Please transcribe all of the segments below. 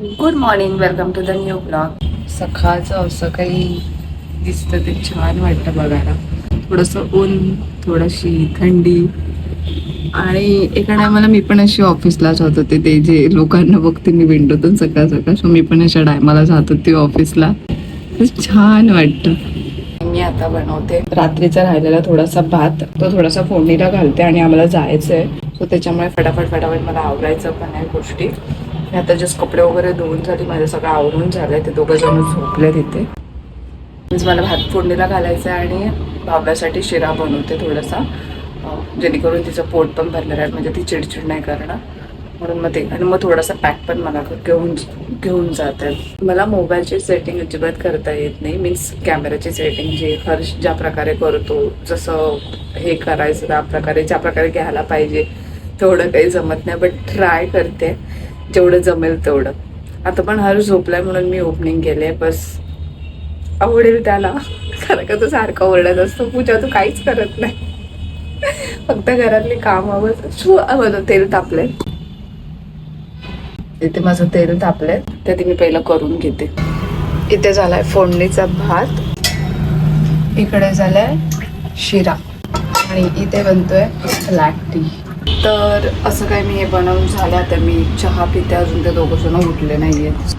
Good morning welcome to the new blog सकाळचं असं काही दिसतं ते छान वाटतं बघायला. थोडंसं ऊन थोडीशी थंडी. आणि एका टायमाला मी पण अशी ऑफिसला जात होते ते जे लोकांना बघते मी विंडोतून सकाळ सकाळ सो मी पण अशा टायमाला जात होते ऑफिसला छान वाटतं. मी आता बनवते. रात्रीचा राहिलेला थोडासा भात तो थोडासा फोडणीला घालते आणि आम्हाला जायचं आहे सो त्याच्यामुळे फटाफट फटाफट मला आवरायचं पण आहे गोष्टी. मी आता जस्ट कपडे वगैरे धुवून झाली माझं सगळं आवरून झालंय ते दोघं जण झोपले तिथे मला भात फोडणीला घालायचं आहे आणि भाव्यासाठी शिरा बनवते थोडासा जेणेकरून तिचं पोट पण भरलेलं आहे म्हणजे ती चिडचिड नाही करणार. म्हणून मग ते आणि मग थोडासा पॅक पण मला घेऊन घेऊन जात. आहे मला मोबाईलची सेटिंग अजिबात करता येत नाही. मीन्स कॅमेराची सेटिंग जे हर्ष ज्या प्रकारे करतो जसं हे करायचं त्या प्रकारे ज्या प्रकारे घ्यायला पाहिजे तेवढं काही जमत नाही बट ट्राय करते. जेवढं जमेल तेवढं. आता पण हर झोपलाय म्हणून मी ओपनिंग केले बस. आवडेल त्याला. कारण का तो सारखा ओरडत असतो. पूजा तू काहीच करत नाही. फक्त घरातली काम माझं तेल तापलंय. इथे माझं तेल तापलंय. ते ते मी पहिलं करून घेते. इथे झालाय फोडणीचा भात. इकडे झालाय शिरा. आणि इथे बनतोय ब्लॅक टी. तर असं काय मी हे बनवून झालं तर मी चहा पिते अजून ते दोघं जण उठले आहेत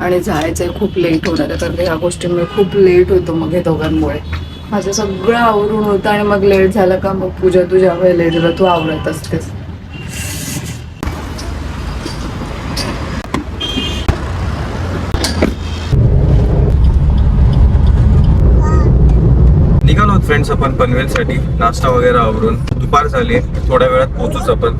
आणि जायचंय खूप लेट होणार आहे तर ह्या गोष्टीमुळे खूप लेट होतो मग हे दोघांमुळे. माझं सगळं आवरून होतं आणि मग लेट झालं का मग पूजा तू वेळेला लेट झालं तू आवरत असतेस निघालो फ्रेंड्स आपण पनवेलसाठी नाश्ता वगैरे आवरून दुपार झाली थोड्या वेळात पोहोचूच आपण.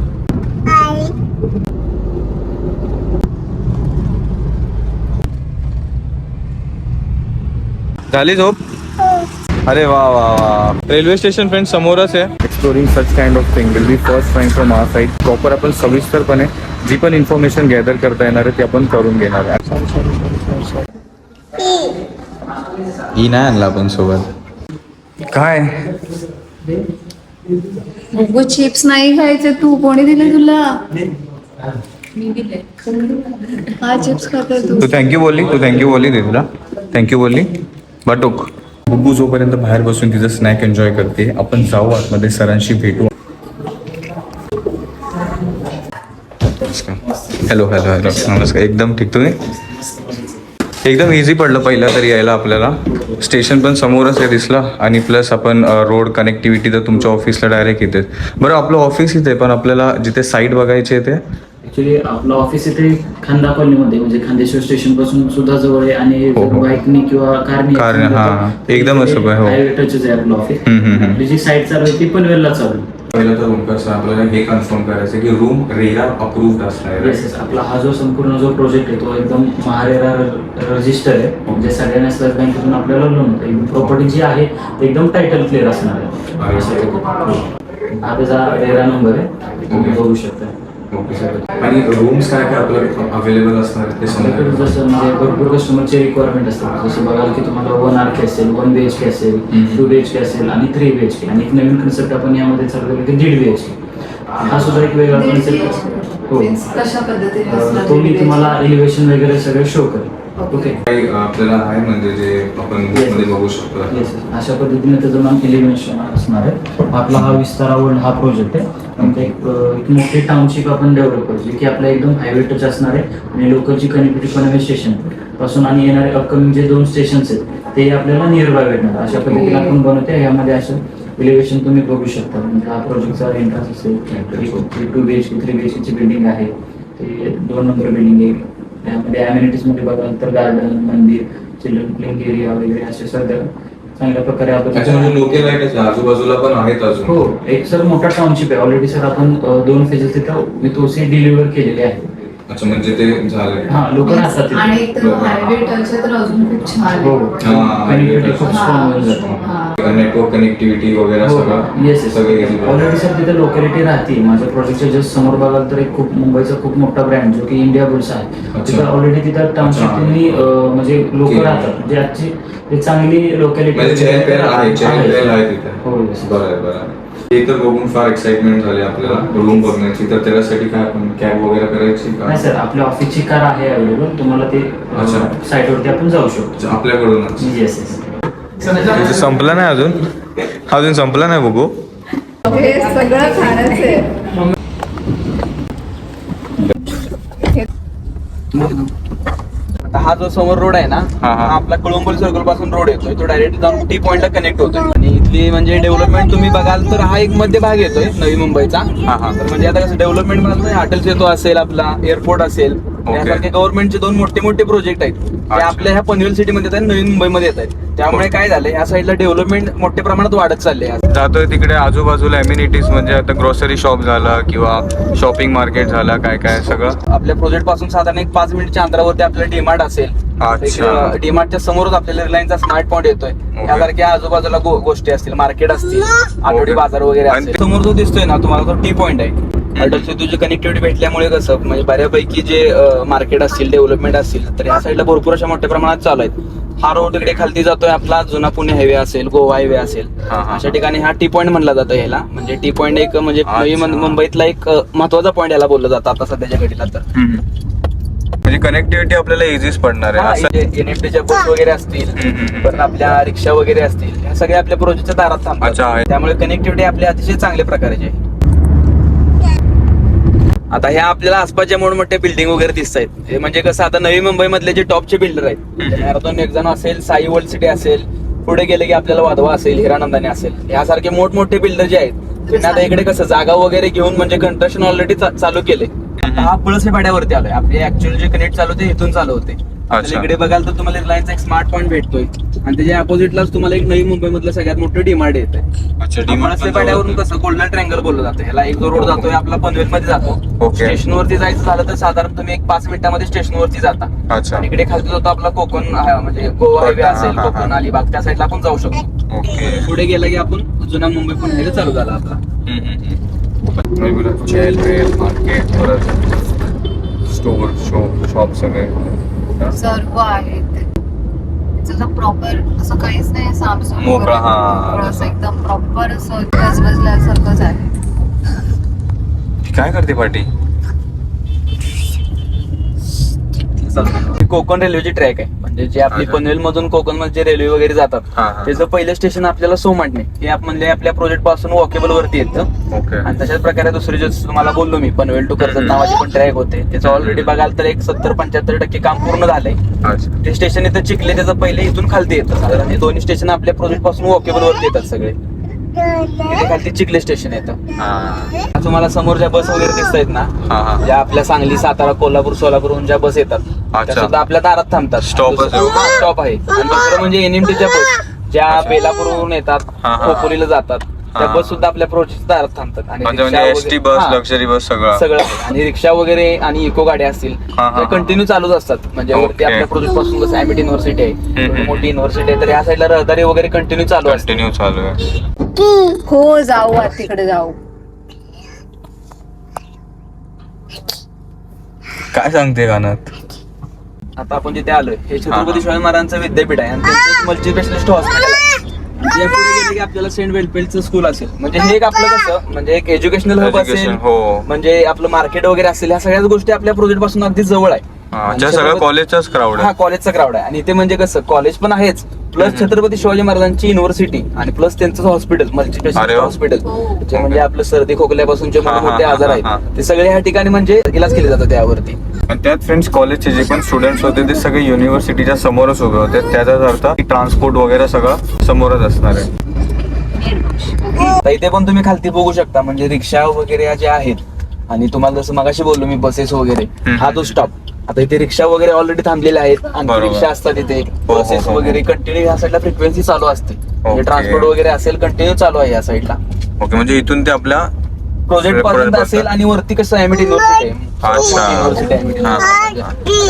झाली झोप? अरे वा वा वा. रेल्वे स्टेशन फ्रेंड समोरच आहे. Exploring such kind of thing will be first time from our side proper आपण सविस्तरपणे जी पण इन्फॉर्मेशन गॅदर करता येणार आहे ती आपण करून घेणार आहे ही नाही आणला आपण सोबत. काय? चिप्स नाही खायचे तू कोणी दिले तुला? हा चिप्स खाते तू? तू थँक्यू बोलली तू थँक्यू बोलली दे तुला. थँक्यू बोलली. बटूक. बुब्बू जोपर्यंत बाहेर बसून तिचं स्नॅक एन्जॉय करते आपण जाऊ आतमध्ये सरांशी भेटू. हॅलो हॅलो हॅलो नमस्कार. एकदम ठीक तुम्ही? एकदम इझी पडलं पहिलं तरी यायला आपल्याला स्टेशन पण समोरच आहे दिसलं आणि प्लस आपण रोड कनेक्टिव्हिटी तर तुमच्या ऑफिसला डायरेक्ट येते बरं आपलं ऑफिस इथे पण आपल्याला जिथे साईट बघायची आहे ते ऍक्च्युली आपलं ऑफिस इथे खांदा कॉलनीमध्ये म्हणजे खांदेश्वर स्टेशनपासून सुद्धा जवळ आहे आणि हो, हो. बाईकने किंवा कारने कारने, हा, हा. एकदमच सोपं आहे, हो. आहे आपलं ऑफिस. आपली जी साईट चालू आहे ती पनवेलला चालू आहे पहिलं तर रूम कसं आपल्याला हे कन्फर्म करायचं की रूम रेरा अप्रूव्ड असणार आहे. Yes, yes. आपला हा जो संपूर्ण जो प्रोजेक्ट आहे तो एकदम महारेरा रजिस्टर आहे. म्हणजे सगळ्या नॅशनल बँकेतून आपल्याला लोन होतं. प्रॉपर्टी जी आहे ती एकदम टायटल क्लिअर असणार आहे. हा त्याचा रेरा नंबर आहे. तुम्ही बघू शकता. ओके सर आणि रूम्स काय काय आपलं अवेलेबल असणार ते आपल्याकडे जसं म्हणजे भरपूर कस्टमरचे रिक्वायरमेंट असतात जसं बघाल की तुम्हाला वन आर के असेल वन बी एच के असेल हम्म. टू बी एच के असेल आणि थ्री बी एच के आणि एक नवीन कन्सेप्ट आपण यामध्ये चालू केलं की दीड बी एच के हा सुद्धा एक वेगळा कन्सेप्ट हो. कशा पद्धतीने अं, तो मी ते? तुम्हाला एलिव्हेशन वगैरे सगळं शो करेल. ओके काही आपल्याला आहे म्हणजे जे आपण Yes. बघू शकतो. येस अशा पद्धतीने त्याचं नाव एलिव्हेशन असणार आहे. आपला हा विस्तारावर हा प्रोजेक्ट आहे. ते एक एक मोठी टाउनशिप आपण डेव्हलप करू जे की आपल्या एकदम हायवे टच असणार आहे आणि लोकलची कनेक्टिव्हिटी पनवे स्टेशनपासून आणि येणारे अपकमिंग जे दोन स्टेशन्स आहेत ते आपल्याला नियर बाय भेटणार. अशा पद्धतीने आपण बनवते यामध्ये असं एलिव्हेशन तुम्ही बघू शकता. म्हणजे हा प्रोजेक्टचा एंट्रन्स असेल two B H K three B H केची बिल्डिंग आहे. ते दोन नंबर बिल्डिंग आहे. त्यामध्ये amenities मध्ये बघाल तर गार्डन मंदिर चिल्ड्रन प्लेइंग एरिया वगैरे असे सध्या चांगल्या प्रकारे त्याच्यामध्ये आपण लोके लाइट आजूबाजूला पण आहेत अजून. हो एक सर मोठा टाउनशिप आहे. ऑलरेडी सर आपण अ, दोन फेजेस तिथं विथ ओसी डिलिव्हर केलेले आहे. अच्छा म्हणजे ते झालंय. हा लोक राहतात तिथे. आणि एक तर हायवे टच तर अजून खूप छान हो आहे हा, खूप हा. स्ट्रॉंग होऊन जाते हा. नेटवर्क कनेक्टिव्हिटी वगैरे सगळं. येस येस सगळं ऑलरेडी. सर तिथे लोकॅलिटी राहते. माझ्या प्रोजेक्टच्या जस्ट समोर बघाल तर एक खूप मुंबईचा खूप मोठा ब्रँड जो की इंडिया बुल्स आहे. अच्छा. तिथं ऑलरेडी तिथं टाउनशिप अच्छा. म्हणजे लोक. राहतात. म्हणजे आजची एक चांगली लोकॅलिटी म्हणजे आहे आहे. तिथे. हो. बरं आहे, बरं आहे. ते तर बघून फार एक्साइटमेंट झाली आपल्याला रूम बघण्याची. तर त्याच्यासाठी काय आपण कॅब वगैरे करायची नाही का सर आपल्या ऑफिसची कार आहे अवेलेबल तुम्हाला ते अच्छा. साईटवरती आपण जाऊ शकतो. आपल्याकडूनच. येस येस म्हणजे संपलं नाही अजून? अजून संपलं नाही बघू. हे सगळं खाणंच आहे. आता हा जो समोर रोड आहे ना. हा आपला कळंबोली सर्कलपासून रोड येतोय. तो डायरेक्ट जाऊन टी पॉइंटला कनेक्ट होतोय. आणि इथली म्हणजे डेव्हलपमेंट तुम्ही बघाल तर हा एक मध्य भाग येतोय नवी मुंबईचा. हा, हा. तर म्हणजे आता कसं डेव्हलपमेंटमध्ये हॉटेल सेतू असेल आपला एअरपोर्ट असेल. यासारखे गव्हर्नमेंटचे दोन मोठे मोठे प्रोजेक्ट आहेत. ते. आपल्या ह्या पनवेल सिटीमध्ये येत आहेत नवी मुंबईमध्ये येत आहेत. त्यामुळे काय झालंय या साईडला डेव्हलपमेंट मोठ्या प्रमाणात वाढत चालले जातोय तिकडे आजूबाजूला एम्युनिटीज म्हणजे आता ग्रोसरी शॉप झालं किंवा शॉपिंग मार्केट झालं काय काय सगळं? आपल्या प्रोजेक्टपासून साधारण एक पाच मिनिटच्या अंतरावरती आपल्याला डीमार्ट असेल. अच्छा. डीमार्टच्या समोरच आपल्याला रिलायन्सचा स्मार्ट पॉईंट येतोय. यासारख्या आजूबाजूला गो- गोष्टी असतील मार्केट असतील आठवडी. बाजार वगैरे आणि असतील समोर जो दिसतोय ना तुम्हाला तो टी पॉईंट आहे अटल सेतूची कनेक्टिव्हिटी भेटल्यामुळे कसं म्हणजे बऱ्यापैकी जे मार्केट असतील डेव्हलपमेंट असतील तर या साईडला भरपूर अशा मोठ्या प्रमाणात चालू आहेत हा रोड इकडे खालती जातोय आपला जुना पुणे हायवे असेल गोवा हायवे असेल हा, हा. अशा ठिकाणी हा टी पॉईंट म्हणला जातो ह्याला म्हणजे टी पॉईंट एक म्हणजे नवी अच्छा. मुंबईतला एक अ, महत्त्वाचा पॉईंट याला बोललं जातं आता सध्याच्या घडीला तर हम्म. म्हणजे कनेक्टिव्हिटी आपल्याला इझीच पडणार आहे. असं एनएफटीच्या बस वगैरे असतील. पण आपल्या रिक्षा वगैरे असतील ह्या सगळ्या आपल्या प्रोजेक्टच्या दारात थांबतात. त्यामुळे कनेक्टिव्हिटी आपली अतिशय चांगल्या प्रकारची आहे. आता ह्या आपल्याला आसपासच्या मोठमोठ्या बिल्डिंग वगैरे दिसत आहेत. हे म्हणजे कसं आता नवी मुंबई मधले जे टॉपचे बिल्डर आहेत मॅरेथॉन एक्झाम असेल साई वर्ल्ड सिटी असेल पुढे गेले की आपल्याला वाधवा असेल हिरानंदाने असेल. यासारखे मोठमोठे बिल्डर जे आहेत त्यांनी आता इकडे कसं जागा वगैरे घेऊन म्हणजे कंस्ट्रक्शन ऑलरेडी चालू केले आता हा पळसे पाड्यावरती आलोय. आपले ऍक्च्युअल जे कनेक्ट चालू होते इथून चालू होते. आपल्याला इकडे बघाल तर तुम्हाला रिलायन्सचा एक स्मार्ट पॉईंट भेटतोय. आणि त्याच्या अपोजिटलाच तुम्हाला एक नवी मुंबई मधलं सगळ्यात मोठं डिमांड येत आहे अच्छा पळसे पाड्यावरून कसं गोल्डन ट्रँगल बोललं जातं. ह्याला एक जो रोड जातोय आपला पनवेल मध्ये जातो. Okay. स्टेशनवरती जायचं झालं तर साधारण तुम्ही एक पाच मिनिटामध्ये स्टेशनवरती जाता. अच्छा. आणि इकडे खालती जातो आपला कोकण हा, म्हणजे गोवा हायवे असेल हा, हा. कोकण अलिबाग त्या साईडला आपण जाऊ शकतो. ओके पुढे गेलं की आपण जुना मुंबई पुणे हायवे चालू झाला आपला. चेल रेल मार्केट परत स्टोर शॉप शॉप सगळे सर्व आहेत त्याचं प्रॉपर असं काहीच नाही सामसूम मोकळा. हा. असं एकदम प्रॉपर असं गजबजल्यासारखंच आहे काय करते पाटी ही कोकण रेल्वेची ट्रॅक आहे. म्हणजे जे आपली. पनवेल मधून कोकणमध्ये जे रेल्वे वगैरे जातात. त्याचं पहिलं स्टेशन आपल्याला सोमाटणे. हे आप- म्हणजे आपल्या प्रोजेक्टपासून वॉकेबल वरती येतं. आणि तशाच प्रकारे दुसरे जे तुम्हाला बोललो मी पनवेल टू कर्जत. नावाचे पण ट्रॅक होते. त्याचं ऑलरेडी बघाल तर एक सत्तर पंच्याहत्तर टक्के काम पूर्ण झालंय. ते स्टेशन इथं चिखले त्याचं पहिले इथून खालती येतं. साधारण हे दोन्ही स्टेशन आपल्या प्रोजेक्टपासून वॉकेबल वरती येतात सगळे. इथे खालती चिखले स्टेशन येतं हा तुम्हाला समोर ज्या बस वगैरे दिसत आहेत ना हा हा ज्या आपल्या सांगली सातारा कोल्हापूर सोलापूरहून ज्या बस येतात अच्छा. सुद्धा आपल्या दारात थांबतात Stop आहे. स्टॉप आहे आणि दुसरं म्हणजे एनएमटीच्या बस ज्या. बेलापूरहून येतात हा, हा. खोपोलीला जातात त्या. बस सुद्धा आपल्या प्रोजेक्ट दारात थांबतात आणि रिक्षा एस टी वगैरे- बस. लक्झरी बस सगळं सगळं. आणि रिक्षा वगैरे आणि इको गाड्या असतील त्या. कंटिन्यू चालूच असतात म्हणजे वरती. आपल्या प्रोजेक्टपासून कसं ऍमिट युनिव्हर्सिटी आहे. मोठी युनिव्हर्सिटी आहे तर या साईडला रहदारी वगैरे कंटिन्यू चालू असते कंटिन्यू चालू आहे हो जाऊ आत तिकडे जाऊ काय सांगते गाण्यात आता आपण जिथे आलोय हे छत्रपती. शिवाजी महाराजांचं विद्यापीठ आहे आणि त्यांचं मल्टी स्पेशलिस्ट हॉस्पिटल आहे या पुढे गेले की आपल्याला सेंट वेलपेलचं स्कूल असेल म्हणजे हे एक आपलं कसं म्हणजे एक एज्युकेशनल हब Education, असेल हो. म्हणजे आपलं मार्केट वगैरे असेल ह्या सगळ्याच गोष्टी आपल्या प्रोजेक्टपासून अगदी जवळ आहे हा, आणि छत्रपती- कॉलेजचाच क्राऊड हा आहे कॉलेजचा क्राऊड आहे आणि इथे म्हणजे कसं कॉलेज पण आहेच प्लस छत्रपती शिवाजी महाराजांची युनिव्हर्सिटी आणि प्लस त्यांचं हॉस्पिटल अरे वा. हॉस्पिटल. जे म्हणजे आपलं सर्दी खोकल्यापासूनचे हा, हा, मोठे हा, आजार हा. आहेत ते सगळे ह्या ठिकाणी म्हणजे इलाज केले जातात त्यावरती आणि त्यात फ्रेंड्स कॉलेजचे जे पण स्टुडंट्स होते ते सगळे युनिव्हर्सिटीच्या समोरच उभे होते त्याचाच अर्थ ट्रान्सपोर्ट वगैरे सगळं समोरच असणार आहे इथे पण तुम्ही खालती बघू शकता म्हणजे रिक्षा वगैरे ज्या आहेत आणि तुम्हाला जसं मगाशी बोललो मी बसेस वगैरे. हा जो स्टॉप आता इथे रिक्षा वगैरे ऑलरेडी थांबलेल्या आहेत आणि. रिक्षा असतात इथे हो, बसेस हो, हो. वगैरे कंटिन्यू ह्या साईडला फ्रिक्वेन्सी चालू असते म्हणजे. ट्रान्सपोर्ट वगैरे असेल कंटिन्यू चालू आहे या साईडला ओके म्हणजे इथून ते आपल्या प्रोजेक्ट पर्यंत. असेल आणि वरती कसं एमिट युनिव्हर्सिटी आहे. युनिव्हर्सिटी हा.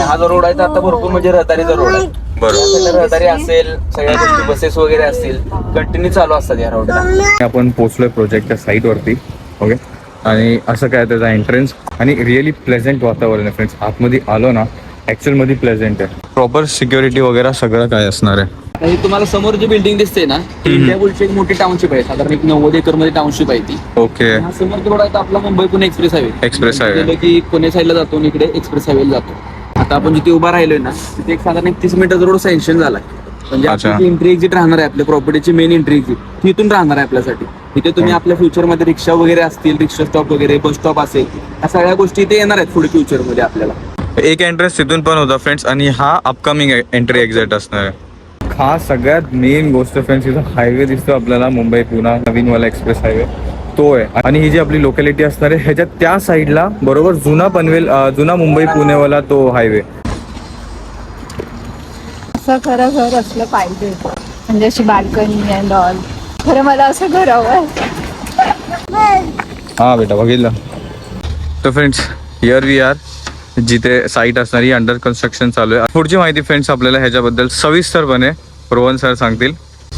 हा जो रोड आहे तो आता भरपूर म्हणजे रहदारीचा रोड आहे. रहदारी असेल सगळ्या गोष्टी बसेस वगैरे असतील कंटिन्यू चालू असतात या रोडला आपण पोहोचलोय प्रोजेक्टच्या साईटवरती ओके आणि असं काय त्याचा एंट्रन्स आणि रिअली प्लेझेंट वातावरण आहे फ्रेंड्स आतमध्ये आलो ना ॲक्च्युअलमध्ये प्लेझेंट आहे. प्रॉपर सिक्युरिटी वगैरे सगळं काय असणार आहे? आता हे तुम्हाला समोर जी बिल्डिंग दिसते ना ती इंडिया बुलची एक मोठी टाउनशिप आहे. साधारण एक नव्वद एकरमध्ये टाउनशिप आहे ती. ओके हा समोर रोड आहे तो आपला Mumbai Pune express highway Express highway. गेलं की पुणे साईडला जातो आणि इकडे एक्सप्रेस हायवे जातो. आता आपण जिथे उभा राहिलोय ना तिथे एक साधारण एक तीस मीटर रोड सँक्शन झालाय म्हणजे अच्छा. एंट्री एक्झिट राहणार आहे आपल्या प्रॉपर्टीची मेन एंट्री एक्झिट तिथून राहणार आहे आपल्यासाठी. तिथे तुम्ही आपल्या फ्युचरमध्ये रिक्षा वगैरे असतील रिक्षा स्टॉप वगैरे बस स्टॉप असेल या सगळ्या गोष्टी इथे येणार आहेत पुढे फ्युचरमध्ये आपल्याला. एक एंट्रन्स तिथून पण होता फ्रेंड्स आणि हा अपकमिंग एंट्री एक्झॅक्ट असणार आहे. हा सगळ्यात मेन गोष्ट फ्रेंड्स इथं हायवे दिसतो आपल्याला मुंबई पुणा नवीनवाला एक्सप्रेस हायवे तो आहे. आणि ही जी आपली लोकॅलिटी असणार आहे ह्याच्या त्या साईडला बरोबर जुना पनवेल जुना मुंबई पुणेवाला तो हायवे असं खरं घर असलं पाहिजे. म्हणजे अशी बाल्कनी अँड ऑल खरं मला असं घर हवं हा बेटा बघितलं. तर फ्रेंड्स हिअर वी आर जिथे साईट असणारी अंडर कन्स्ट्रक्शन चालू आहे. पुढची माहिती फ्रेंड्स आपल्याला ह्याच्याबद्दल सविस्तरपणे रोहन सर सांगतील.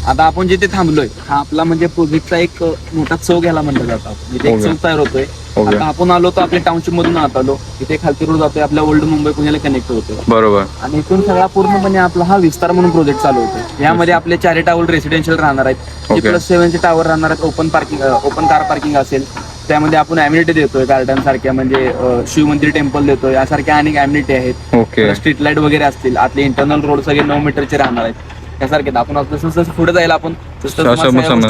आता आपण जिथे थांबलोय हा आपला म्हणजे प्रोजेक्टचा एक मोठा चौक ह्याला म्हणलं जातं जिथे एक Okay. चौक तयार होतोय. Okay. आता आपण आलो तर आपल्या टाउनशिप मधून आत आलो. इथे खालती रोड जातोय आपल्या ओल्ड मुंबई पुण्याला कनेक्ट होतोय. बरोबर. आणि इथून सगळा पूर्णपणे आपला हा विस्तार म्हणून प्रोजेक्ट चालू होतो यामध्ये आपले चारही टावर रेसिडेन्शियल राहणार आहेत. प्लस सेव्हनचे टावर राहणार आहेत. Open parking open car parking असेल. त्यामध्ये आपण अम्युनिटी देतोय गार्डन सारख्या म्हणजे अ, शिव मंदिर टेम्पल देतोय यासारख्या अनेक अम्युनिटी आहेत. ओके. स्ट्रीट लाइट वगैरे असतील आतले इंटरनल रोड सगळे नऊ मीटरचे राहणार आहेत. त्यासारखे आपण आता जसं जसं पुढे जायला आपण.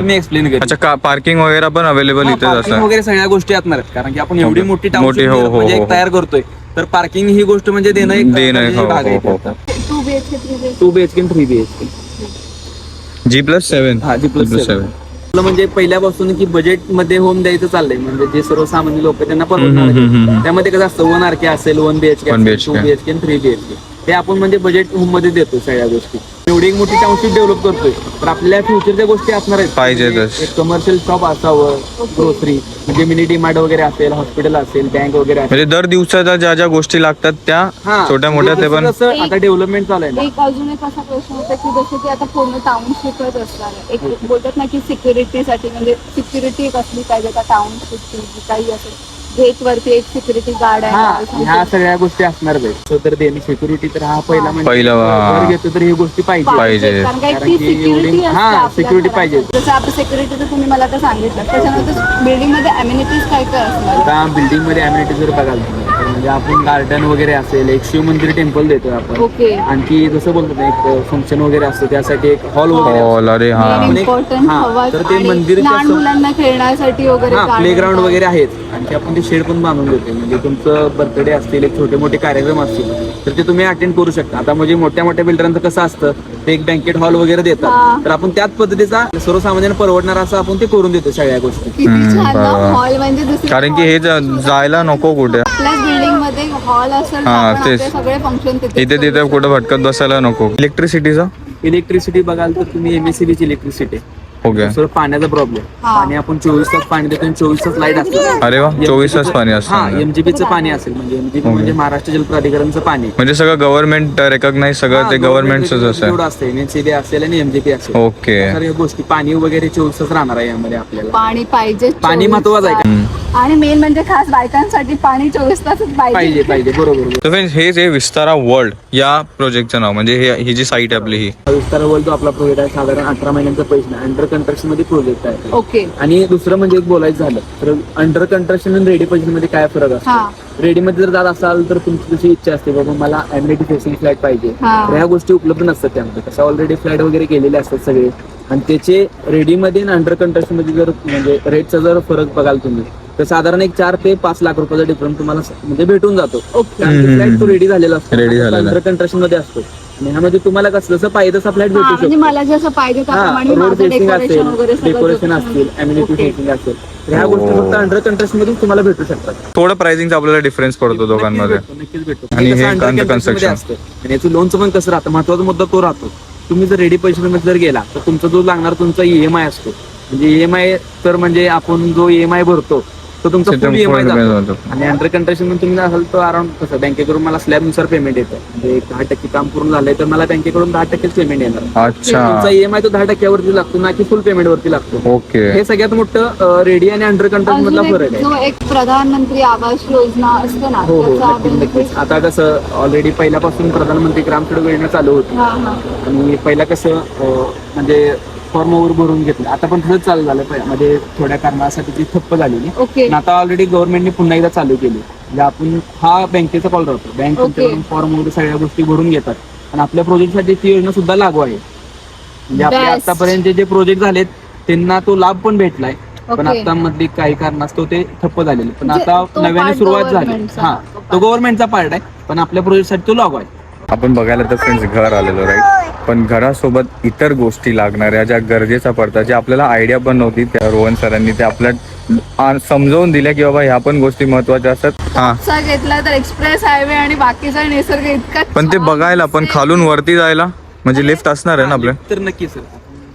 मी एक्सप्लेन करेन. पार्किंग वगैरे पण अवेलेबल हा, असणार वगैरे सगळ्या गोष्टी असणार आहेत. कारण की आपण एवढी. मोठी मोठी, हो, हो, म्हणजे हो, एक तयार करतोय. तर पार्किंग ही गोष्ट म्हणजे देणं एक हो, भाग हो, हो, आहे two B H K three B H two BHK three BHK G plus seven हा जी प्लस सेवन आपलं म्हणजे पहिल्यापासून की बजेटमध्ये होम द्यायचं चाललंय म्हणजे जे सर्वसामान्य लोक त्यांना परवडणार आहे. त्यामध्ये कसं असतं वन आर के असेल वन बीएचके असेल two BHK. BHK three BHK हे आपण म्हणजे बजेट होममध्ये देतो सगळ्या गोष्टी. एवढी एक मोठी टाउनशिप डेव्हलप करतोय. तर आपल्या फ्युचरच्या गोष्टी असणार आहेत पाहिजेतच. म्हणजे एक कमर्शियल शॉप असावं ग्रोसरी म्हणजे मिनी डिमार्ट वगैरे असेल हॉस्पिटल असेल बँक वगैरे असेल. म्हणजे दर दिवसाच्या ज्या ज्या गोष्टी लागतात त्या हा, छोट्या मोठ्या ते पण जसं आता डेव्हलपमेंट चालू आहे ना. एक अजून एक असा प्रश्न होता की जसं की आता पूर्ण टाउनशिपच असणार आहे. एक बोलतात ना की सिक्युरिटीसाठी म्हणजे सिक्युरिटी एक असली पाहिजे आता टाउनशिपची जी काही असेल. गेट वरती एक सिक्युरिटी गार्ड हा आहे ह्या सगळ्या गोष्टी असणार पाहिजे तर देणे सिक्युरिटी तर हा पहिला म्हणजे पहिला, हा. घर घेतो तर ही गोष्टी पाहिजे पाहिजे. कारण काय कारण ती की सिक्युरिटी एवढी- हा, security. पाहिजे. जसं आपलं सिक्युरिटीचं तुम्ही मला आता सांगितलं त्याच्यानंतर बिल्डिंगमध्ये अम्युनिटीज काय काय असणार आता बिल्डिंगमध्ये अम्युनिटी जर बघाल तुम्ही, तर म्हणजे आपण गार्डन वगैरे असेल एक शिव मंदिर टेम्पल देतोय आपण. ओके. आणखी जसं बोलतो ना एक फंक्शन वगैरे असतं त्यासाठी एक हॉल वगैरे असतो. हॉल अरे हा. Main- इम्पॉर्टंट हा, हवा तर ते आणि लहान मुलांना खेळण्यासाठी वगैरे हा garden प्लेग्राऊंड आहे. वगैरे आहेत. आणखी आपण ते शेड पण बांधून देतो म्हणजे तुमचं बर्थडे असतील एक छोटे मोठे कार्यक्रम असतील तर ते तुम्ही अटेंड करू शकता. आता म्हणजे मोठ्या मोठ्या बिल्डरांचं कसं असतं ते एक बँकेट हॉल वगैरे हा. देतात तर आपण त्याच पद्धतीचा सर्वसामान्यांना परवडणार असं आपण ते करून देतो सगळ्या गोष्टी. किती हम्म, छान ना बरोबर. हॉल म्हणजे दुसरी कारण की हे ज- जायला नको कुठे. मध्ये हॉल असेल हा, आपण तेच. आपले सगळे फंक्शन तिथे इथे तिथे कुठं भटकत बसायला नको. इलेक्ट्रिसिटीचा इलेक्ट्रिसिटी बघाल तर तुम्ही एमएससीबी ची इलेक्ट्रिसिटी ओके दुसरं पाण्याचा प्रॉब्लेम हा. पाणी आपण चोवीस तास पाणी देतो आणि चोवीस तास लाइट असतं. अरे वा चोवीस तास पाणी हा असतं एमजीबीचं पाणी असेल म्हणजे एमजीबी म्हणजे महाराष्ट्र जल प्राधिकरणचं पाणी. म्हणजे सगळं गव्हर्नमेंट रेकॉग्नाइज सगळं ते गव्हर्नमेंटच एवढं असतं एमएनसीबी असेल आणि एमजीपी असेल. ओके तर या गोष्टी पाणी वगैरे चोवीस तास राहणार आहे यामध्ये आपल्याला. पाणी पाहिजे पाणी 24 महत्वाचं आहे. आणि मेन म्हणजे खास बायकांसाठी पाणी चोवीस तासच पाहिजे. पाहिजे पाहिजे. बरोबर बरोबर. तर फ्रेंड्स हे जे विस्तारा वर्ल्ड या प्रोजेक्टचं नाव म्हणजे हे ही जी साईट आहे आपली ही. हा विस्तार बोलतो आपला प्रोजेक्ट आहे साधारण अठरा महिन्यांचा पैसा अंडर कन्स्ट्रक्शनमध्ये प्रोजेक्ट आहे. ओके आणि दुसरं म्हणजे एक बोलायचं झालं तर अंडर कन्स्ट्रक्शन आणि रेडी पोझिशनमध्ये काय फरक हा. असतो रेडी मध्ये जर जात असाल तर तुमची जशी इच्छा असते बाबा मला एमएटी फेसिंग फ्लॅट पाहिजे. हा. तर ह्या गोष्टी उपलब्ध नसतात त्यामध्ये. कसं ऑलरेडी फ्लॅट वगैरे केलेले असतात सगळे. आणि त्याचे रेडी मध्ये आणि अंडर कन्स्ट्रक्शनमध्ये जर म्हणजे रेटचा जर फरक बघाल तुम्ही तर साधारण एक चार ते पाच लाख रुपयाचा डिफरन्स तुम्हाला स- म्हणजे भेटून जातो. ओके हम्म, फ्लॅट तो रेडी झालेला असतो. Ready झालेला. अंडर कन्स्ट्रक्शनमध्ये असतो. आणि ह्यामध्ये तुम्हाला कसं जसं पाहिजे तसा फ्लॅट हा, भेटू म्हणजे शकतो मला जसं पाहिजे त्याप्रमाणे रोड माझं फेसिंग डेकोरेशन वगैरे असेल सगळं डेकोरेशन असतील अम्युनिटी ओके. फेसिंग असेल तर ह्या गोष्टी हो. फक्त अंडर कन्स्ट्रक्शन मधून तुम्हाला भेटू शकतात थोडं प्राइसिंगचा आपल्याला डिफरन्स पडतो दोघांमध्ये नक्कीच भेटतो, नक्कीच भेटतो आणि हे under under construction मध्ये construction. असतं आणि याचं लोनचं पण कसं राहतं महत्त्वाचा मुद्दा तो राहतो तुम्ही जर रेडी पैसे मध्ये जर गेला तर तुमचा जो लागणार तुमचा ईएमआय असतो म्हणजे ईएमआय तर म्हणजे आपण जो ईएमआय भरतो तो तुमचा फुल ईएमआय जातो. आणि अंडर कंट्रक्शनमध्ये तुम्ही असाल तर अराउंड कसं? बँकेकडून मला स्लॅबनुसार पेमेंट येतं. म्हणजे एक दहा टक्के काम पूर्ण झालंय तर मला बँकेकडून दहा टक्केच पेमेंट येणार. तुमचा अच्छा ईएमआय तो दहा टक्क्यावरती लागतो ना की फुल पेमेंट वरती लागतो? ओके. हे सगळ्यात मोठं रेडी आणि अंडर कंट्रोल मधला फरक आहे. जो एक प्रधानमंत्री आवास योजना असते ना हो हो नक्कीच आता कसं ऑलरेडी पहिल्यापासून प्रधानमंत्री ग्रामसडक योजना चालू होती. आणि पहिला कसं म्हणजे फॉर्म ओवर भरून घेतलं. आता पण तसंच चालू झालं म्हणजे थोड्या कारणासाठी ती ठप्प झालेली. ओके. पण आता ऑलरेडी गव्हर्नमेंटने पुन्हा एकदा चालू केली. म्हणजे आपण हा बँकेचा कॉल राहतो. Bank Okay. तुमच्याकडून फॉर्म वगैरे सगळ्या गोष्टी भरून घेतात. आणि आपल्या प्रोजेक्टसाठी ती योजना सुद्धा लागू आहे. म्हणजे आपले Best. आतापर्यंत जे प्रोजेक्ट झालेत त्यांना तो लाभ पण भेटलाय. पण. आता मधली काही कारणास्तव ते ठप्प झालेले. पण म्हणजे आता तो नव्याने part सुरुवात झाली. governmentचा, हा. तो तो गव्हर्नमेंटचा पार्ट आहे. पण आपल्या प्रोजेक्टसाठी तो लागू आहे. आपण बघायला तर फ्रेंड्स घर आलेलो राईट पण घरासोबत इतर गोष्टी लागणाऱ्या ज्या गरजेच्या पडतात ज्या आपल्याला आयडिया पण नव्हती त्या रोहन सरांनी त्या आपल्या समजावून दिल्या की बाबा ह्या पण गोष्टी महत्त्वाच्या असतात. हा. घेतला तर एक्सप्रेस हायवे आणि बाकीचा निसर्ग इतका पण ते छान बघायला पण दिसेल. खालून वरती जायला म्हणजे लिफ्ट असणार आहे ना आपल्या? तर नक्की सर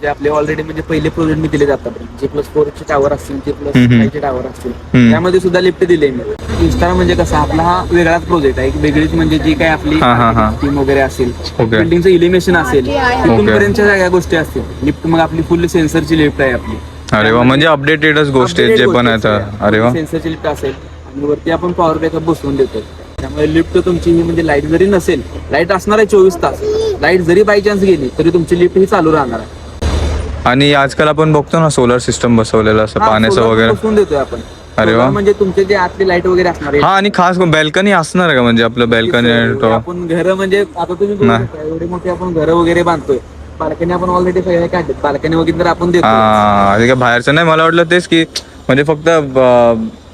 जे आपले ऑलरेडी म्हणजे पहिले प्रोजेक्ट मी दिले जातात. जे प्लस फोर चे टावर असतील जे प्लस चे टावर असतील. त्यामध्ये सुद्धा लिफ्ट दिले मी. विस्तार म्हणजे कसा आपला हा वेगळाच प्रोजेक्ट आहे. एक वेगळीच म्हणजे जी काय आपली हा, हा, हा. टीम वगैरे असेल. बिल्डिंगचं इलिमेशन असेल आहे. तिथून. पर्यंतच्या सगळ्या गोष्टी असतील. लिफ्ट मग आपली फुल सेन्सरची लिफ्ट आहे आपली. अरे वा म्हणजे अपडेटेडच गोष्टी आहेत जे पण आहेत. अरे वा. सेन्सरची लिफ्ट असेल. आणि वरती आपण पॉवर बॅकअप बसवून देतो त्यामुळे लिफ्ट तुमची ही म्हणजे लाइट जरी नसेल लाइट असणार आहे चोवीस तास. लाइट जरी बाय चान्स गेली तरी तुमची लिफ्ट ही चालू राहणार आहे. आणि आजकाल आपण बघतो ना सोलर सिस्टम बसवलेलं असं पाण्याचं वगैरे. देतोय आपण. अरे वा. म्हणजे तुमचे जे आतली लाइट वगैरे असणार आहे हा आणि खास बॅल्कनी असणार आहे का म्हणजे आपलं बॅल्कनी आपण घर म्हणजे आता तुम्ही बघू नाही. शकता, एवढे मोठे आपण घर वगैरे बांधतोय. बाल्कनी आपण ऑलरेडी बाल्कनी वगैरे तर आपण देतो हा ते काय बाहेरचं नाही. मला वाटलं तेच की म्हणजे फक्त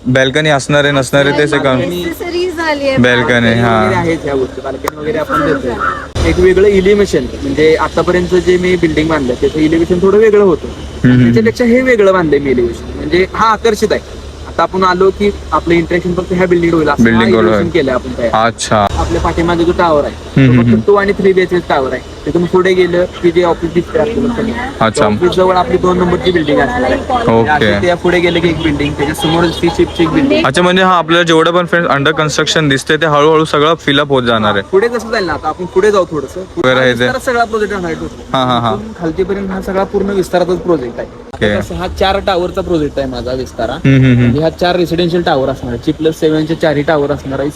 बॅल्कनी असणार नसणार आहे तेच आहे का Accessories झाली आहे. बॅल्कनी हा. वगैरे आहेत ह्या गोष्टी. बाल्कनी वगैरे आपण देतोय. एक वेगळं इलिमेशन म्हणजे आतापर्यंत जे मी बिल्डिंग बांधलं त्याचं इलिव्हेशन थोडं वेगळं होतं. हम्म. त्याच्यापेक्षा हे वेगळं बांधलंय मी इलिव्हेशन म्हणजे हा आकर्षित आहे. आता आपण आलो की आपलं इंटरेक्शन फक्त ह्या बिल्डिंग होईल. असं Building वर elevation होईल. केलं आपण तयार. अच्छा. आपल्या पाठीमागे जो टावर आहे तो हम्म, फक्त टू आणि थ्री बीएचके टावर आहे. तिथून पुढे गेलं की जे ऑफिस दिसते अच्छा. ऑफिस जवळ आपली दोन नंबरची बिल्डिंग असणार आहे ओके अशी त्या पुढे गेले की एक बिल्डिंग त्याच्यासमोर सी एक बिल्डिंग अच्छा म्हणजे हा आपल्याला जेवढं पण फ्रेंड्स अंडर कन्स्ट्रक्शन दिसते ते हळूहळू सगळं फिलअप होत जाणार आहे पुढे कसं जाईल ना आता आपण पुढे जाऊ थोडस बरं आहे ते. सगळा प्रोजेक्ट हा, हा, हा. खालतीपर्यंत हा सगळा पूर्ण विस्ताराचाच प्रोजेक्ट आहे Okay. आता कसं हा चार टावरचा प्रोजेक्ट आहे माझा विस्तारा हम्म, हम्म, हम्म. म्हणजे ह्या चार रेसिडेन्शियल टावर असणार आहे प्लस सेव्हनचे चारही टावर असणार आहे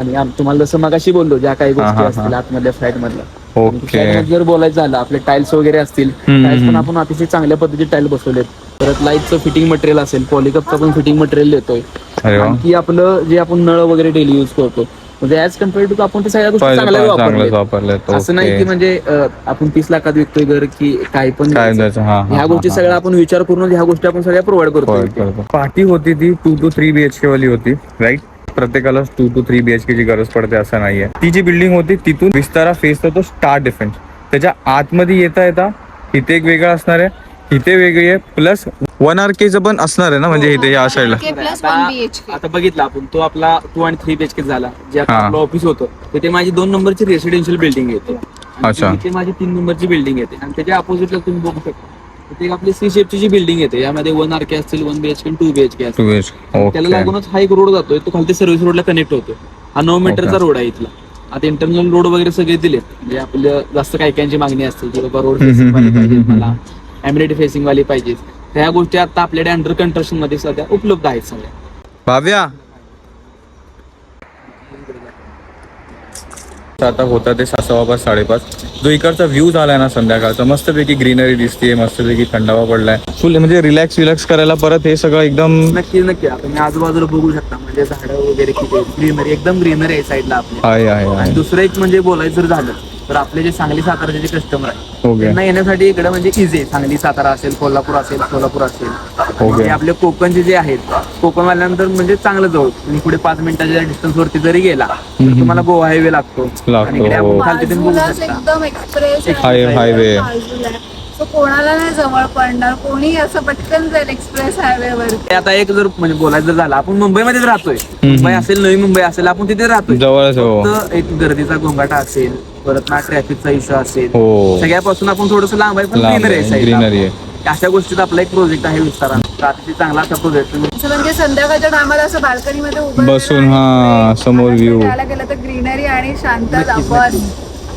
आणि आम- तुम्हाला जसं मगाशी बोललो ज्या काही हा, गोष्टी हा, असतील हा. आतमधल्या फ्लॅट मधल्या ओके. जर बोलायचं झालं आपले टाईल्स वगैरे असतील हम्म, पण हम्म. आपण अतिशय चांगल्या पद्धतीचे टाईल बसवलेत. परत लाईटचं फिटिंग मटेरियल असेल पॉलिकपचं पण फिटिंग मटेरियल देतोय. अरे वा. आणखी आपलं जे आपण नळ वगैरे डेली युज करतो म्हणजे ऍज कंपेअर टू आपण ते सगळ्या गोष्टी चांगल्या पण चांगलंच वापरल्या वापरलं असं नाही की म्हणजे अं, आपण तीस लाखात विकतोय घर की काही पण काय. द्यायचं? हा ह्या गोष्टी सगळ्या आपण विचार करून ह्या गोष्टी आपण सगळ्या प्रोव्हाइड करतो. पार्टी होती ती टू टू थ्री बीएचके वाली होती राईट प्रत्येकाला टू टू थ्री बीएचके ची गरज पडते असं नाहीये. ती जी बिल्डिंग होती तिथून विस्तारा फेसचा तो स्टार डिफेन्स त्याच्या आतमध्ये येता येता इथे एक वेगळं असणार आहे इथे वेगळी आहे प्लस वन आर केचं पण असणार आहे ना म्हणजे इथे या साईडला प्लस वन आता बीएचके आता बघितलं आपण तो आपला टू आणि थ्री बीएचके झाला जे आता हा. आपलं ऑफिस होतं तिथे माझी दोन नंबरची रेसिडेन्शियल बिल्डिंग येते. आणि अच्छा. इथे माझी तीन नंबरची बिल्डिंग येते. आणि त्याच्या अपोजिटला तुम्ही बघू शकता. तिथे एक आपली सी शेपची जी बिल्डिंग येते यामध्ये वन आर के असतील वन बीएचके टू बीएचके असतील. टू बीएच त्याला ओके लागूनच हा एक रोड जातोय तो खालती सर्व्हिस रोडला कनेक्ट होतो हा नऊ मीटरचा. रोड आहे इथला. आता इंटरनल रोड वगैरे सगळे दिले म्हणजे आपलं जास्त काही काहींची मागणी असते की बाबा रोड हम्म, फेसिंग वाली हम्म, पाहिजे हम्म, मला एमिनिटी फेसिंग वाली पाहिजे. ह्या गोष्टी आता आपल्याकडे अंडर कंस्ट्रक्शनमध्ये सध्या उपलब्ध आहेत सगळ्या. भाव्या आता होता ते सहा पाच साडेपाच. जो इकडचा व्ह्यू झालाय ना संध्याकाळचा मस्तपैकी ग्रीनरी दिसते मस्तपैकी थंडावा पडलाय. फुल म्हणजे रिलॅक्स विलॅक्स करायला परत हे सगळं एकदम नक्की नक्की. मी आजूबाजूला बघू शकता. म्हणजे झाडं वगैरे किती ग्रीनरी एकदम ग्रीनरी आहे साईडला आपल्या आहे आहे आणि दुसरं एक म्हणजे बोलायचं जर झालं. तर आपले जे सांगली साताराचे जे कस्टमर आहे त्यांना येण्यासाठी इकडे म्हणजे इझी आहे. सांगली सातारा असेल कोल्हापूर असेल सोलापूर असेल. आपले कोकणचे जे आहेत कोकण वाल्यानंतर म्हणजे चांगलं जवळ. तुम्ही पुढे पाच मिनिटाच्या डिस्टन्स वरती जरी गेला तर तुम्हाला गोवा हायवे लागतो. आणि इकडे आपण हो. खालती तुम्ही बघू शकता. एकदम एक्सप्रेस हाय- हायवे. सो कोणाला नाही जवळ पडणार. कोणी असं पटकन जाईल एक्सप्रेस हायवे वर ते आता एक जर म्हणजे बोलायचं जर झालं आपण मुंबईमध्येच राहतोय. मुंबई असेल नवी मुंबई असेल आपण तिथे राहतोय. जवळच हो. फक्त एक गर्दीचा गोंगाटा असेल परत ना ट्रॅफिकचा इश्यू असेल. हो. सगळ्यापासून आपण थोडस लांब आहे पण लांब ग्रीनरी आहे, आहे side ला. greenery आहे. अशा गोष्टीत आपला एक प्रोजेक्ट आहे विस्तारा तर अतिशय चांगला असा प्रोजेक्ट असं म्हणजे संध्याकाळच्या टायमाला असं बाल्कनीमध्ये उभं बसून, हा, समोर view. जायला गेलं तर ग्रीनरी आणि शांतता आपण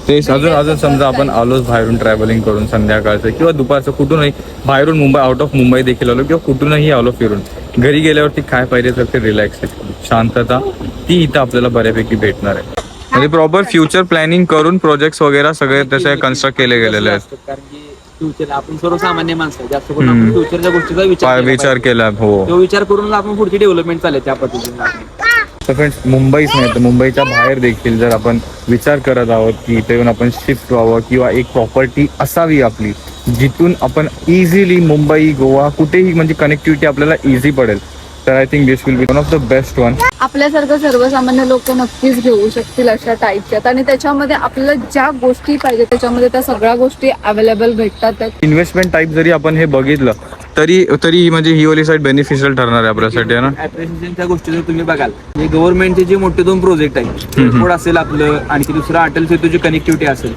तेच अजून अजून समजा आपण आलोच बाहेरून ट्रॅव्हलिंग करून संध्याकाळचं किंवा दुपारचं कुठूनही. बाहेरून मुंबई आउट ऑफ मुंबई देखील आलो किंवा कुठूनही आलो फिरून. घरी गेल्यावरती काय पाहिजे तर ते रिलॅक्स शांतता ती इथं आपल्याला बऱ्यापैकी भेटणार आहे. म्हणजे प्रॉपर फ्युचर प्लॅनिंग करून प्रोजेक्ट वगैरे सगळे तसे कन्स्ट्रक्ट केले गेलेले आहेत. कारण की फ्युचर आपण सर्वसामान्य माणसं आहे. जास्त करून आपण फ्युचरच्या गोष्टीचा विचार केला विचार पाहिजे. केला हो. तो विचार करून आपण पुढची डेव्हलपमेंट चालेल त्या पद्धतीने. तर फ्रेंड्स मुंबईच नाही तर मुंबईच्या बाहेर देखील जर आपण विचार करत आहोत की इथे येऊन आपण शिफ्ट व्हावं किंवा एक प्रॉपर्टी असावी आपली जिथून आपण इझिली मुंबई गोवा कुठेही म्हणजे कनेक्टिव्हिटी आपल्याला इझी पडेल. तर I think this will be one of the best one आपल्यासारखं सर्वसामान्य लोक नक्कीच घेऊ शकतील अशा टाईपच्या आणि त्याच्यामध्ये आपल्याला ज्या गोष्टी पाहिजे त्याच्यामध्ये त्या सगळ्या गोष्टी अवेलेबल भेटतात इन्व्हेस्टमेंट टाईप जरी आपण हे बघितलं तरी तरी म्हणजे ही वाली साईड बेनिफिशियल ठरणार आहे आपल्यासाठी आहे ना? गोष्टी जर तुम्ही बघाल हे गव्हर्नमेंटचे जे मोठे दोन प्रोजेक्ट आहेत एअरपोर्ट असेल आपलं आणखी दुसरं अटल सेतूची कनेक्टिव्हिटी असेल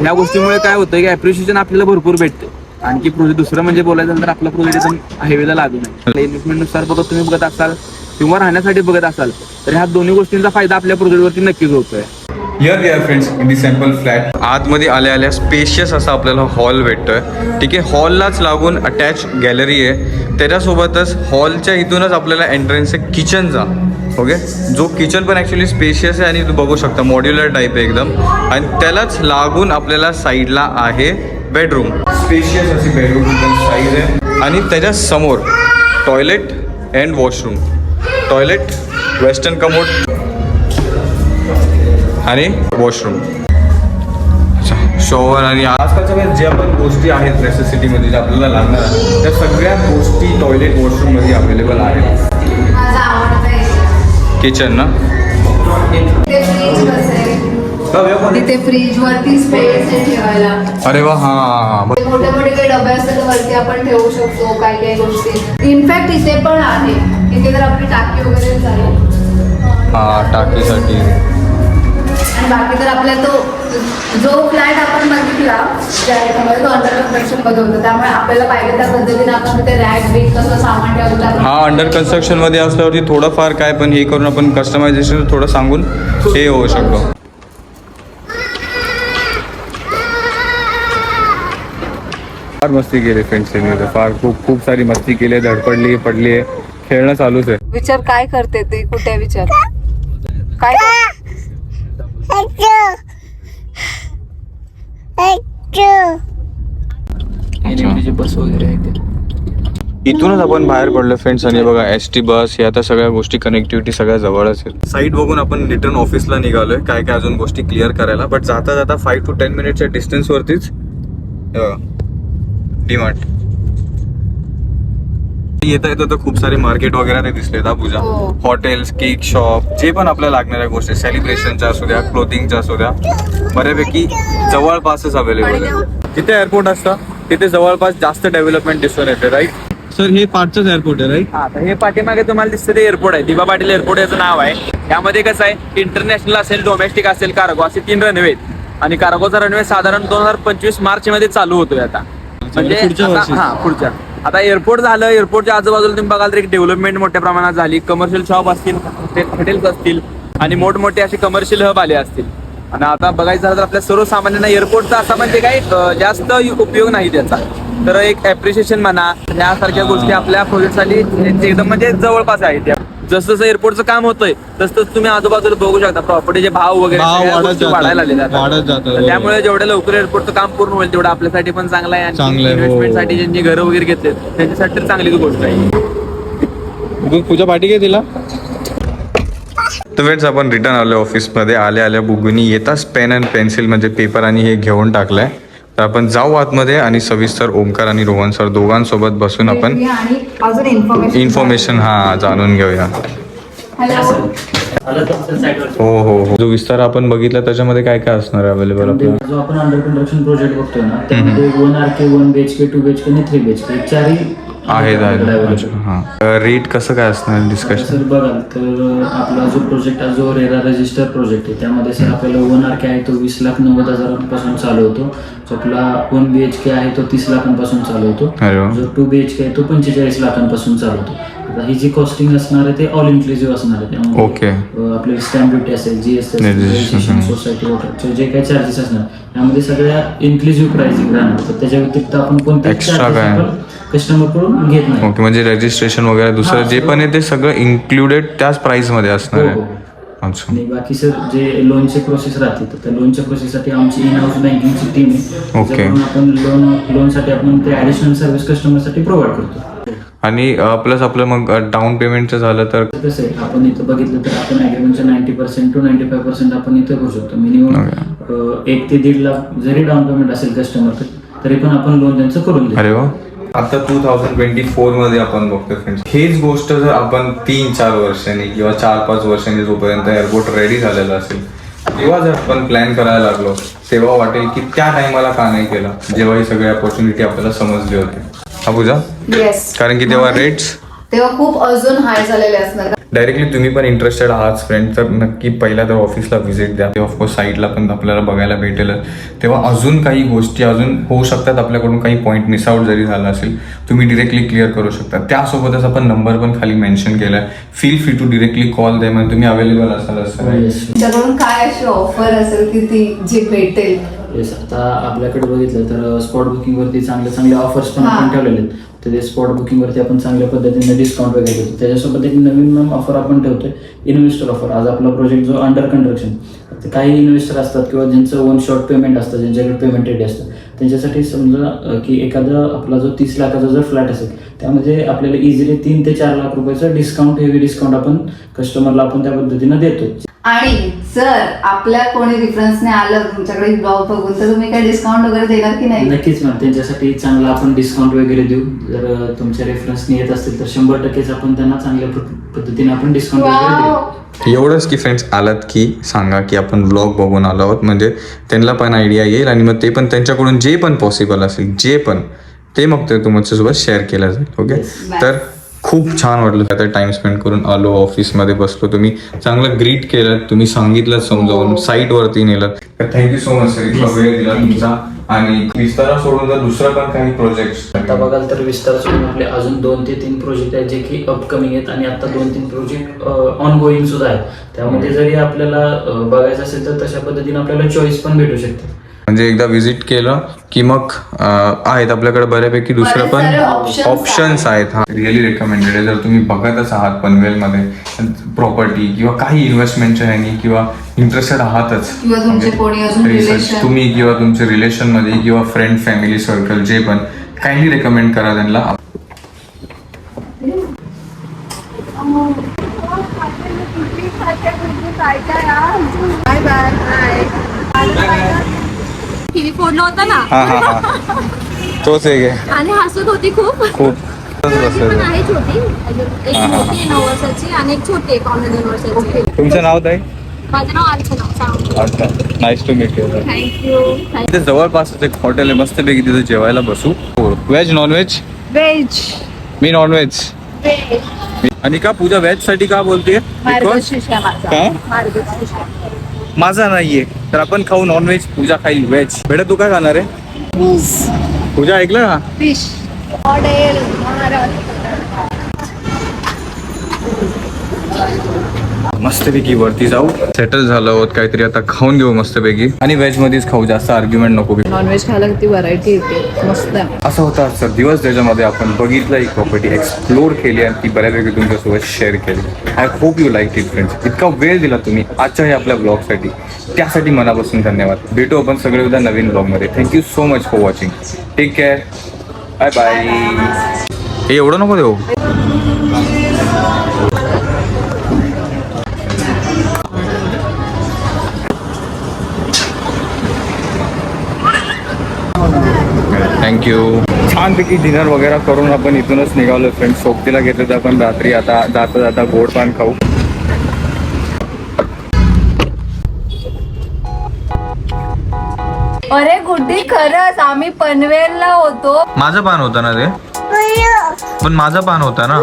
ह्या गोष्टीमुळे काय होतं की ऍप्रिशिएशन आपल्याला भरपूर भेटते. आणखी प्रोजेक्ट दुसरं म्हणजे बोलायचं तर आपला प्रोजेक्ट एकदम हायवेला लागू नये इन्व्हेस्टमेंटनुसार बघत तुम्ही बघत असाल किंवा राहण्यासाठी बघत असाल तर ह्या दोन्ही गोष्टींचा फायदा आपल्या प्रोजेक्टवरती नक्कीच होतोय. Here we are friends in the sample flat आतमध्ये आल्या आल्या स्पेशियस असा आपल्याला हॉल भेटतोय. ठीक आहे हॉललाच लागून अटॅच गॅलरी आहे. त्याच्यासोबतच हॉलच्या इथूनच आपल्याला एंट्रन्स आहे किचनचा ओके जो किचन पण ॲक्च्युली स्पेशियस आहे आणि तू बघू शकता मॉड्युलर टाईप आहे एकदम. आणि त्यालाच लागून आपल्याला साईडला आहे बेडरूम स्पेशियस अशी बेडरूम साईज आहे. आणि त्याच्यासमोर toilet and washroom toilet western commode आणि वॉशरूम. अच्छा शॉवर आणि आजकालच्या वेळेस ज्या पण गोष्टी आहेत नेसेसिटीमध्ये ज्या आपल्याला लागणार त्या सगळ्या गोष्टी टॉयलेट वॉशरूममध्ये अवेलेबल आहेत. किचन ना? तिथे फ्रीज वरती स्पेस आहे ठेवायला. अरे वा हां मोठे मोठे काही डबे असतात वरती आपण ठेवू शकतो काही काही गोष्टी इनफॅक्ट इथे पण आहे. इथे जर आपली टाकी वगैरे झाली हां टाकीसाठी. आणि बाकी तर आपल्या तो जो फ्लॅट आपण बघितला त्या ह्याच्यामध्ये तो अंडर कन्स्ट्रक्शनमध्ये होता त्यामुळे आपल्याला पाहिजे त्या पद्धतीने आपण तिथे रॅक बिक कसं सामान ठेवतो हा अंडर कन्स्ट्रक्शनमध्ये असल्यावरती थोडंफार काय पण हे करून आपण कस्टमायझेशन थोडं सांगून हे होऊ शकतो. फार मस्ती केली फ्रेंड्स फार खूप खूप सारी मस्ती केली आहे धडपडली पडली. आहे खेळणं चालूच आहे. विचार काय करते ते? कुठे विचार? काय बस वगैरे आहे इथूनच आपण बाहेर पडलो फ्रेंड्स आणि बघा एस टी बस या आता सगळ्या गोष्टी कनेक्टिव्हिटी सगळ्या जवळच आहेत. साईट बघून आपण रिटर्न ऑफिसला निघालोय. काय काय अजून गोष्टी क्लिअर करायला. बट जाता जाता फाईव्ह टू टेन मिनिटच्या डिस्टन्सवरतीच डीमार्ट येता येतं तर खूप सारे मार्केट वगैरे ते दिसले हा पूजा. हो. हॉटेल्स केक शॉप जे पण आपल्याला लागणाऱ्या गोष्टी सेलिब्रेशनच्या असू द्या क्लोथिंगच्या असू द्या बऱ्यापैकी जवळपासच अवेलेबल आहे जिथे एअरपोर्ट असतं तिथे जवळपास जास्त डेव्हलपमेंट दिसून येते राईट सर हे पाचच एअरपोर्ट आहे राईट हा तर हे पाठीमागे तुम्हाला दिसतं ते एअरपोर्ट आहे. दिबा पाटील एअरपोर्ट याचं नाव आहे. यामध्ये कसं आहे इंटरनॅशनल असेल डोमेस्टिक असेल कार्गो असे तीन रनवे आहेत. आणि कार्गोचा रनवे साधारण दोन हजार पंचवीस मार्च मध्ये चालू होतोय आता. म्हणजे पुढच्या आता- वर्षी. हा पुढच्या. आता एअरपोर्ट झालं एअरपोर्टच्या आजूबाजूला तुम्ही बघाल तर एक डेव्हलपमेंट मोठ्या प्रमाणात झाली. कमर्शियल शॉप असतील हॉटेल्स असतील आणि मोठमोठे असे कमर्शियल हब आले असतील. आणि आता बघायचं झालं तर आपल्या सर्वसामान्यांना एअरपोर्टचा असा म्हणजे काही जास्त उपयोग नाही त्याचा. तर एक अप्रिशिएशन म्हणा यासारख्या गोष्टी आपल्या प्रोजेक्टसाठी एकदम म्हणजे जवळपास आहेत. त्या जसं जसं एअरपोर्टचं काम होतंय तसं तसं तुम्ही आजूबाजूला बघू शकता प्रॉपर्टीचे भाव वगैरे भाव सगळ्या वाढत गोष्टी जातात. वाढायला लागलेल्या आहेत. वाढत जातात, तर त्यामुळे जेवढ्या लवकर एअरपोर्टचं काम पूर्ण होईल तेवढं आपल्यासाठी पण चांगलं आहे चांगलं आणि आहे, हो. इन्व्हेस्टमेंटसाठी ज्यांनी घरं वगैरे घेतलेत त्यांच्यासाठी तर चांगलीच गोष्ट आहे पूजा पाठी काय तिला तर फ्रेंड्स आपण रिटर्न आलो ऑफिसमध्ये आल्या आल्या बुगुनी येताच पेन अँड पेन्सिल म्हणजे पेपर आणि हे घेऊन टाकलंय तर आपण जाऊ आतमध्ये आणि सविस्तर ओमकार आणि रोहन सर दोघांसोबत बसून आपण आणि अजून इन्फॉर्मेशन इन्फॉर्मेशन हा जाणून घेऊया. हो हो हो. जो विस्तार आपण बघितला त्याच्यामध्ये काय काय असणार आहे अवेलेबल आपल्याला? जो आपण अंडर कन्स्ट्रक्शन प्रोजेक्ट बघतोय ना त्यामध्ये one R K one B H K two B H K आणि थ्री बी एच के चारही आहेत हां. रेट कसं काय असणार डिस्कशन सर बघाल तर आपला जो प्रोजेक्ट आहे जो रेरा रजिस्टर प्रोजेक्ट आहे त्यामध्ये सर आपल्याला वन आर के आहे तो वीस लाख नव्वद हजारांपासून चालू होतो. जो आपला वन बी एच के आहे तो तीस लाखांपासून चालू होतो. अरे वा. जो टू बी एच के आहे तो पंचेचाळीस लाखांपासून चालू होतो. आता ही जी कॉस्टिंग असणार आहे ते ऑल इन्क्लुझिव्ह असणार आहे. त्यामध्ये ओके. अ, आपले स्टॅम्प ड्युटी असेल GST Registration, registration hmm. Society वॉटरचे जे काही चार्जेस असणार यामध्ये सगळ्या इन्क्लुझिव्ह प्राइसिंग राहणार तर त्याच्या व्यतिरिक्त आपण कोणते Extra काय? कस्टमरकडून घेत नाही. ओके म्हणजे रजिस्ट्रेशन वगैरे दुसरं जे पण आहे ते सगळं इन्क्लुडेड त्याच प्राइसमध्ये असणार हो, आहे. हो. अच्छा. आणि बाकी सर जे लोनचे प्रोसेस राहते तर त्या लोनच्या प्रोसेससाठी आमची इन हाऊस बँकिंगची टीम आहे. ओके. आपण लोन लोनसाठी आपण ते ऍडिशनल सर्व्हिस कस्टमरसाठी प्रोव्हाइड करतो. आणि प्लस आपलं मग डाऊन पेमेंटचं झालं तर? तर कसं आहे आपण इथं बघितलं तर आपण ॲग्रीमेंटच्या ninety percent to ninety five percent आपण इथं करू शकतो. मिनिमम एक ते दीड लाख जरी डाऊन पेमेंट असेल कस्टमर तरी पण आपण लोन त्यांचं करून देऊ. अरे वा. आता टू थाउजंड ट्वेंटी फोरमध्ये आपण बघतो फ्रेंड्स हेच गोष्ट जर आपण तीन चार वर्षांनी किंवा चार पाच वर्षांनी जोपर्यंत एअरपोर्ट रेडी झालेलं असेल तेव्हा जर आपण प्लॅन करायला लागलो तेव्हा वाटेल की त्या टायमाला का नाही केला जेव्हा ही सगळी अपॉर्च्युनिटी आपल्याला समजली होती. हा पूजा? येस कारण की तेव्हा रेट्स तेव्हा खूप अजून हाय झालेले असणार. डायरेक्टली तुम्ही पण इंटरेस्टेड आहात फ्रेंड तर नक्की पहिला तर ऑफिसला व्हिजिट द्या. तेव्हा ऑफकोर्स साईटला पण आपल्याला बघायला भेटेल. तेव्हा अजून काही गोष्टी अजून होऊ शकतात. आपल्याकडून काही पॉईंट मिस आउट जरी झाला असेल तुम्ही डिरेक्टली क्लिअर करू शकता. त्यासोबतच आपण नंबर पण खाली मेन्शन केला आहे feel free to directly call द्या म्हणजे तुम्ही अवेलेबल असाल असं काय अशी ऑफर असेल की ती जी भेटेल? येस आता आपल्याकडे बघितलं तर स्पॉट बुकिंग वरती चांगले चांगले ऑफर्स पण आपण. ठेवलेले आहेत. तर ते स्पॉट बुकिंग वरती आपण चांगल्या पद्धतीने डिस्काउंट वगैरे देतो. त्याच्यासोबत एक नवीन मॅम ऑफर आपण ठेवतोय इन्व्हेस्टर ऑफर आज आपला प्रोजेक्ट जो अंडर कंस्ट्रक्शन काही इन्व्हेस्टर असतात किंवा ज्यांचं वन शॉट पेमेंट असतं ज्यांच्याकडे पेमेंट रेडी असतं. त्यांच्यासाठी समजा की एखादा आपला जो तीस लाखाचा जर फ्लॅट असेल त्यामध्ये आपल्याला इझिली तीन ते चार लाख रुपयाचं डिस्काउंट हेवी डिस्काउंट आपण कस्टमरला आपण त्या पद्धतीनं देतो. आणि जर आपल्या कोणी रेफरन्सने आलं तुमच्याकडे ब्लॉग बघून तर तुम्ही काय डिस्काउंट वगैरे देणार की नाही? नक्कीच मॅम त्यांच्यासाठी चांगला आपण डिस्काउंट वगैरे देऊ. जर तुमच्या रेफरन्सने येत असतील तर शंभर टक्केच आपण त्यांना चांगल्या पद्ध- पद्धतीने आपण डिस्काउंट वगैरे देऊ. एवढंच की फ्रेंड्स आलात की सांगा की आपण ब्लॉग बघून आलो आहोत. म्हणजे त्यांना पण आयडिया येईल आणि मग ते पण त्यांच्याकडून जे पण पॉसिबल असेल जे पण ते मग ते तुमच्यासोबत शेअर केलं जाईल. ओके तर खूप छान वाटलं आता टाइम स्पेंड करून आलो ऑफिसमध्ये बसलो. तुम्ही चांगलं ग्रीट केलं तुम्ही सांगितलं समजावून साईटवरती नेलं. तर थँक्यू सो मच सर इतका वेळ दिला तुमचा. आणि विस्तारा सोडून जर दुसरं पण काही प्रोजेक्ट आता बघाल तर विस्तार सोडून आपले अजून दोन ते तीन प्रोजेक्ट आहेत जे की अपकमिंग आहेत आणि आता दोन तीन प्रोजेक्ट ऑन गोईंग सुद्धा आहेत. त्यामध्ये जरी आपल्याला बघायचं असेल तर तशा पद्धतीने आपल्याला चॉईस पण भेटू शकते म्हणजे एकदा व्हिजिट केलं की मग आहेत आपल्याकडे बऱ्यापैकी दुसरं पण ऑप्शन्स आहेत. हा. रिअली रेकमेंडेड आहे. जर तुम्ही बघतच आहात पनवेलमध्ये प्रॉपर्टी किंवा काही इन्व्हेस्टमेंटच्या ह्यानी किंवा इंटरेस्टेड आहातच. किंवा तुमचे म्हणजे. तुम्ही किंवा तुमचे रिलेशनमध्ये किंवा फ्रेंड फॅमिली सर्कल जे पण काइंडली रेकमेंड करा त्यांना. बाय बाय टीव्ही फोडला होता ना. हा हा हा. तोच एक आहे. आणि हसत होती खूप. खूप. ती पण आहे छोटी. एक मोठी आहे नऊ वर्षाची आणि एक छोटी आहे पावणे दोन वर्षाची. तुमचं नाव ताई? माझं नाव अर्चना. सांग अच्छा nice to meet you thank you जवळपासच एक हॉटेल आहे मस्तपैकी तिथे जेवायला बसू. व्हेज नॉन व्हेज व्हेज मी नॉन व्हेज व्हेज आणि का पूजा व्हेजसाठी का बोलते मार्गशीर्ष आहे माझा काय? मार्गशीर्ष. माझा नाहीये तर आपण खाऊ नॉन व्हेज पूजा खाईल व्हेज बेटा तू काय खाणार आहे? पूजा ऐकलं का? फिश मस्तपैकी वरती जाऊ. सेटल झालं आहोत काहीतरी आता खाऊन घेऊ मस्तपैकी. आणि व्हेज मध्येच खाऊ जास्त आर्ग्युमेंट नको नॉनव्हेज खायला किती व्हरायटी येते. मस्त आहे. असं होता सर दिवस त्याच्यामध्ये आपण बघितलं ही प्रॉपर्टी एक्सप्लोर केली आणि ती बऱ्यापैकी तुमच्यासोबत शेअर केली. I hope you like it friends इतका वेळ दिला तुम्ही आजच्या हे आपल्या ब्लॉगसाठी त्यासाठी मनापासून धन्यवाद. भेटू आपण सगळे उद्या नवीन ब्लॉगमध्ये thank you so much for watching take care bye bye हे एवढं नको देऊ. थँक्यू छानपैकी डिनर वगैरे करून आपण इथूनच निघालो फ्रेंड्स सोबतीला घेतलं तर आपण रात्री आता जाता जाता गोड पान खाऊ. अरे गुड्डी खरंच आम्ही पनवेलला होतो. माझं पान होतं ना ते पण माझा पान होता ना?